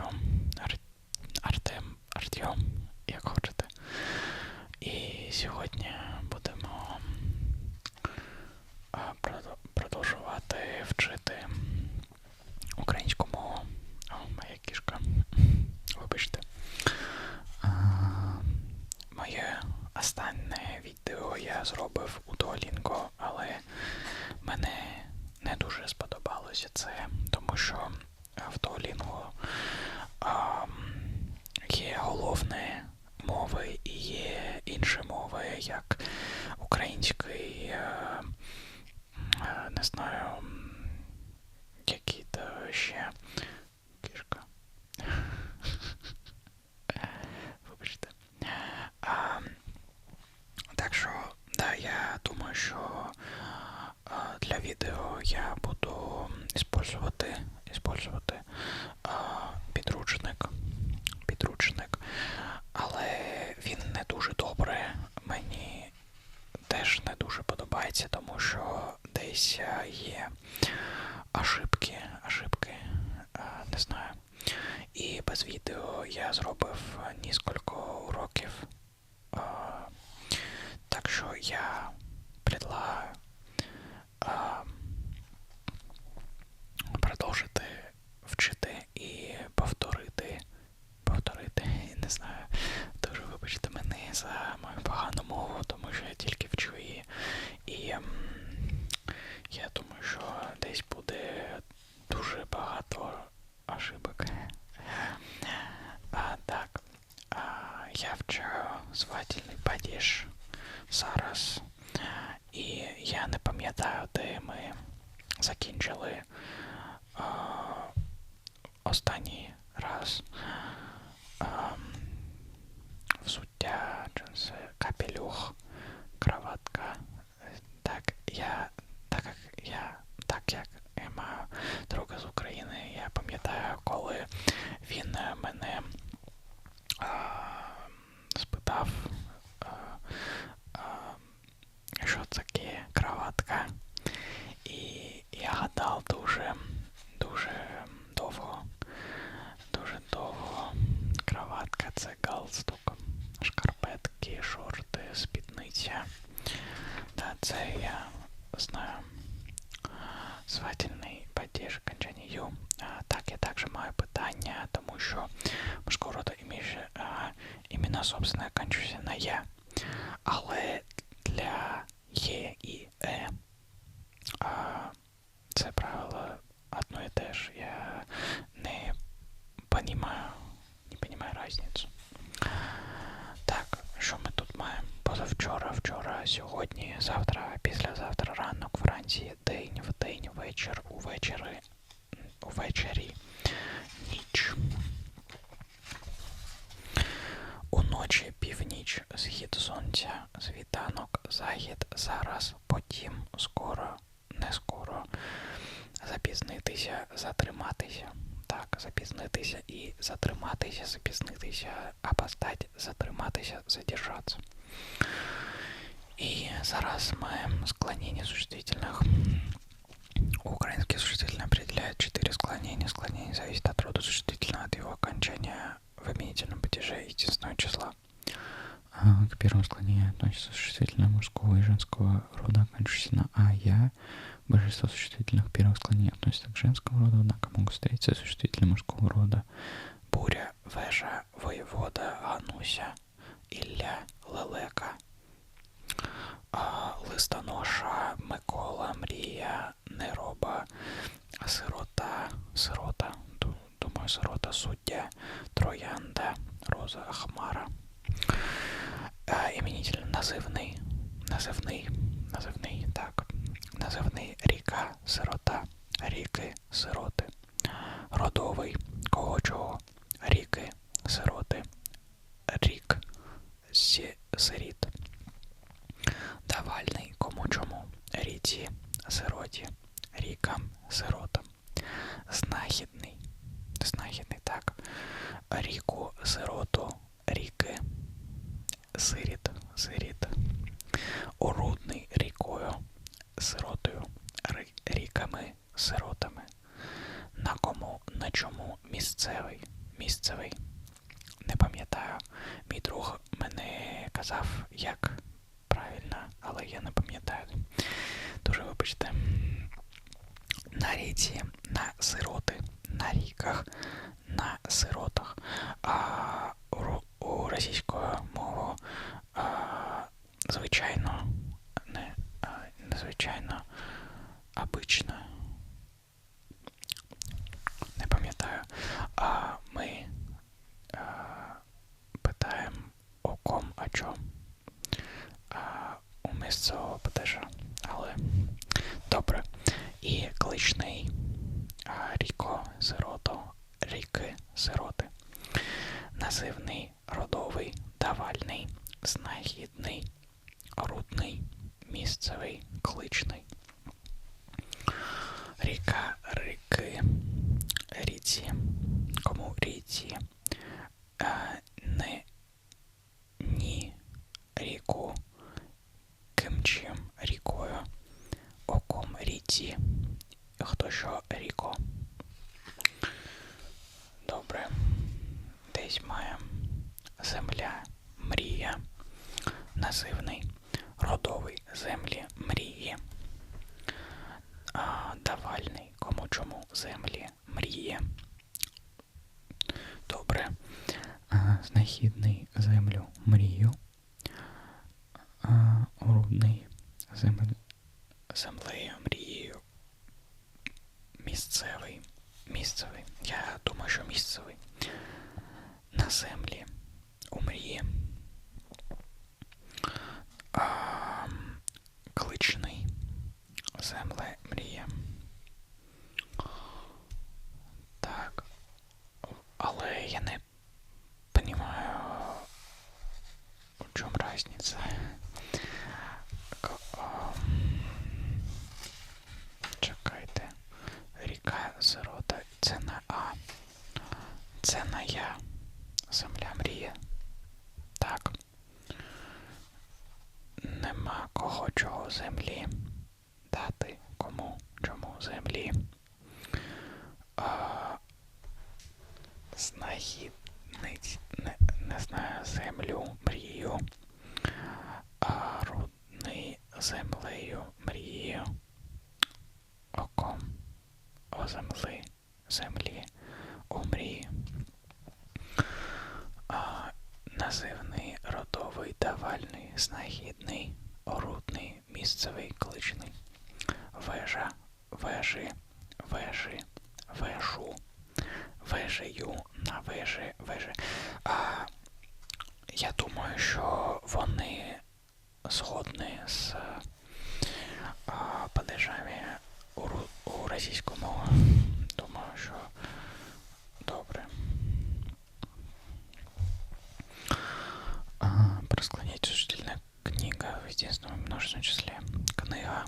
Артем. Ар... Артем, Артем, як хочете. І сьогодні будемо продовжувати вчити українську мову. О, моя кішка. Вибачте. Моє останнє відео я зробив у Duolingo, але мене не дуже сподобалося це, тому що в Duolingo а, є головне мови і є інші мови, як український, е, е, не знаю, м, які то ще кішка. Вибачте. А, так що, да, я думаю, що а, для відео я буду использувати, использувати а, підручник. Підручник. Але він не дуже добре. Мені теж не дуже подобається, тому що десь є ошибки, ошибки, не знаю. І без відео я зробив несколько уроків. Так що я предлагаю а, продовжити вчити і повторити. Повторити, не знаю. Дуже вибачте мене за мою погану мову, тому що я тільки вчу її. І ем, я думаю, що десь буде дуже багато ошибок. А, так. А, я вчаю звательний падіж зараз. І я не пам'ятаю, де ми закінчили а, останній раз. Ам, взуття, джинси, капелюх, краватка. Так, я, так як я, так як я маю друга з України, я пам'ятаю, коли він е, мене а, спитав, а, а, що таке краватка. І я гадав дуже, дуже довго, дуже довго. Краватка це галстук, шкарпетки, шорти, спідниця. Та це я знаю. Свательний падеж окончання ю. А, так, я також маю питання, тому що мужского рода ім'я, імена, собственно, оканчуються на я. Але для є і е а, це правило одно і те ж. Я не понимаю, понимаю. Так, що ми тут маємо? Позавчора, вчора, сьогодні, завтра, післязавтра, ранок, вранці, день, вдень, вечір, увечері, увечері, ніч. Уночі північ, схід сонця, світанок, захід, зараз, потім, скоро, не скоро. Запізнитися, затриматися. Так, запізнитися і затриматися, запізнитися, опоздать, затриматися, задержатися. И зараз мы склонение существительных. Украинский существительный определяет четыре склонения. Склонение зависит от рода существительного, от его окончания в именительном падеже единственного числа. А, К первому склонению относятся существительные мужского и женского рода, оканчивающиеся на «а», «я». Большинство существительных первых склонений относятся к женскому роду, однако могут встретиться существительные мужского рода. Буря, вежа, воєвода, Гануся, Ілля, Лелека, а, листоноша, Микола, Мрія, Нероба, Сирота, Сирота, ду- думаю, Сирота, Суддя, Троянда, Роза, Хмара. А, іменитель називний, називний, називний, так. Називний ріка, сирота, ріки, сироти. Родовий, кого чого, ріки, сироти, рік, сі, сиріт. Давальний, кому чому, ріці, сироті, рікам, сиротам. Знахідний, знахідний, так. Ріку, сироту, ріки, сиріт, зиріт, орудний рікою, сиротою, ріками, сиротами, на кому, на чому місцевий, місцевий. Не пам'ятаю, мій друг мене казав, як Патежа. Але добре. І кличний Ріко Сирото, ріки сироти. Називний родовий, давальний, знахідний, рудний, місцевий, кличний. Ріка ріки, ріці, кому ріці, Ті. Хто що Ріко? Добре. Десь має земля, мрія, називний, родовий землі, мрії, а, давальний, кому чому землі. першомісцевий. На землі це не я. Знахідний, орудний, місцевий кличний. Вежа, вежі, вежі, вежу, вежею на вежі, вежі. А, Я думаю, що вони згодні з падежами художньому числе книга.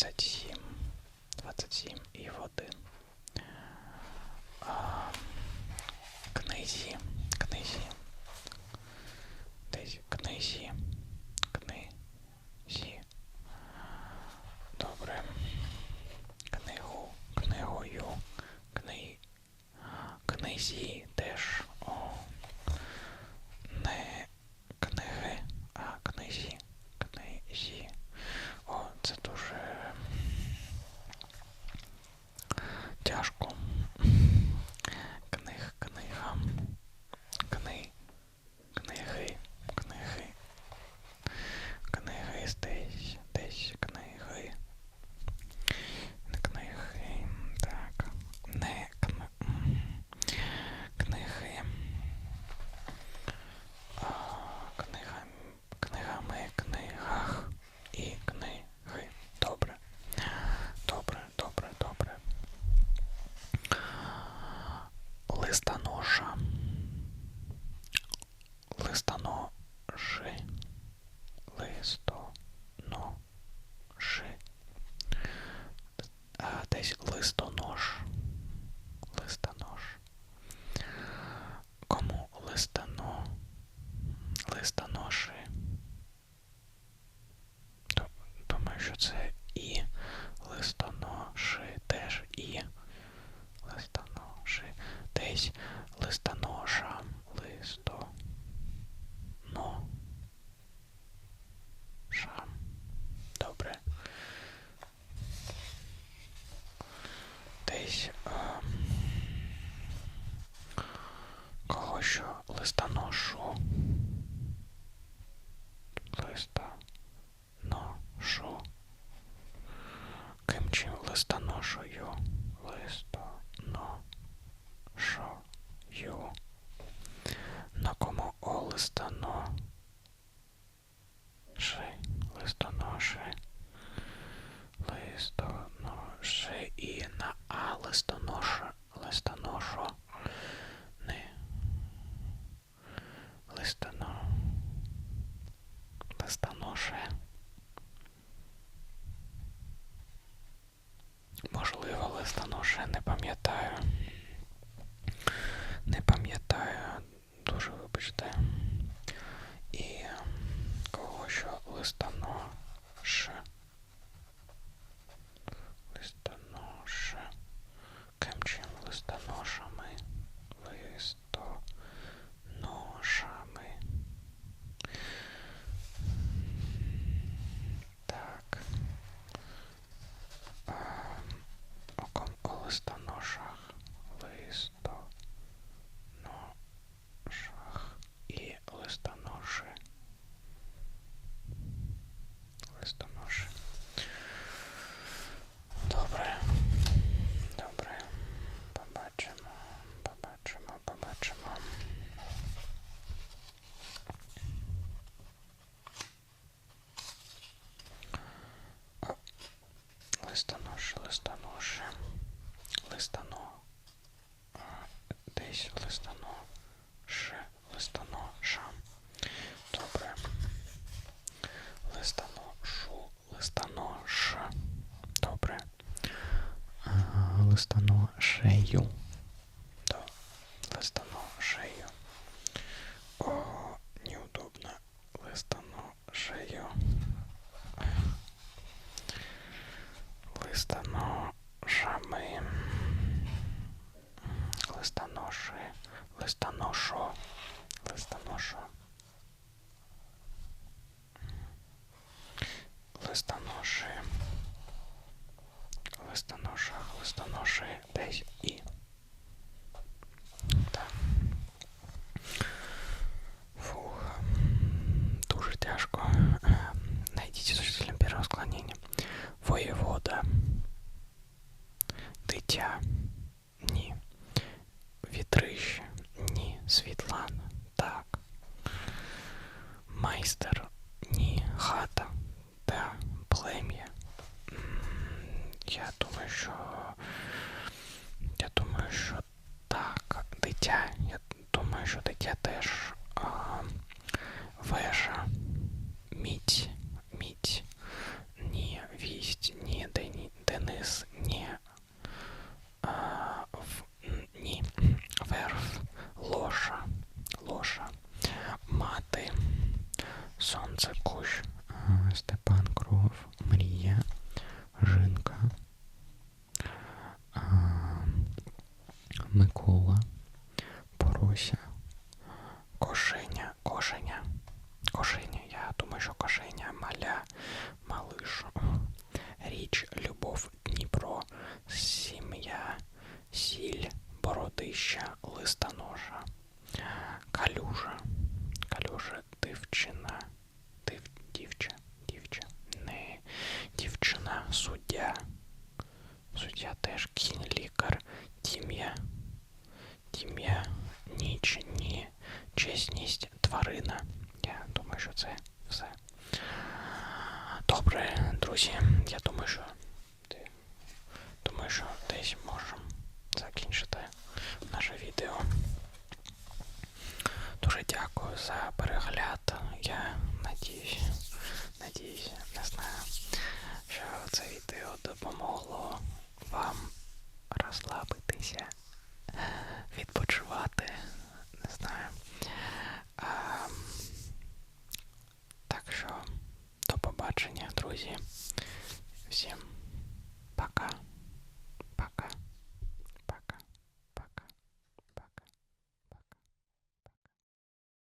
ça листоношою, листоношою, на кому о листоношою. листоноша, ну не пам'ятаю. Не пам'ятаю, дуже вибачте. І кого що листоноша. Ну листонош, листоноше, листано, десь листано, ше, листоноша. Добре. Листоношу, листонош. Добре. Листаношею, самые листоноши, листоношу, листоношу, листоноши, листоноша, листоноши, десь і. Так. Фух. Дуже тяжко. Найдите существительное первого склонения. Воєвод. життя. за перегляд. Я надіюсь, надіюся, не знаю, що це відео допомогло вам розслабитися, відпочивати, не знаю. А, так що, до побачення, друзі.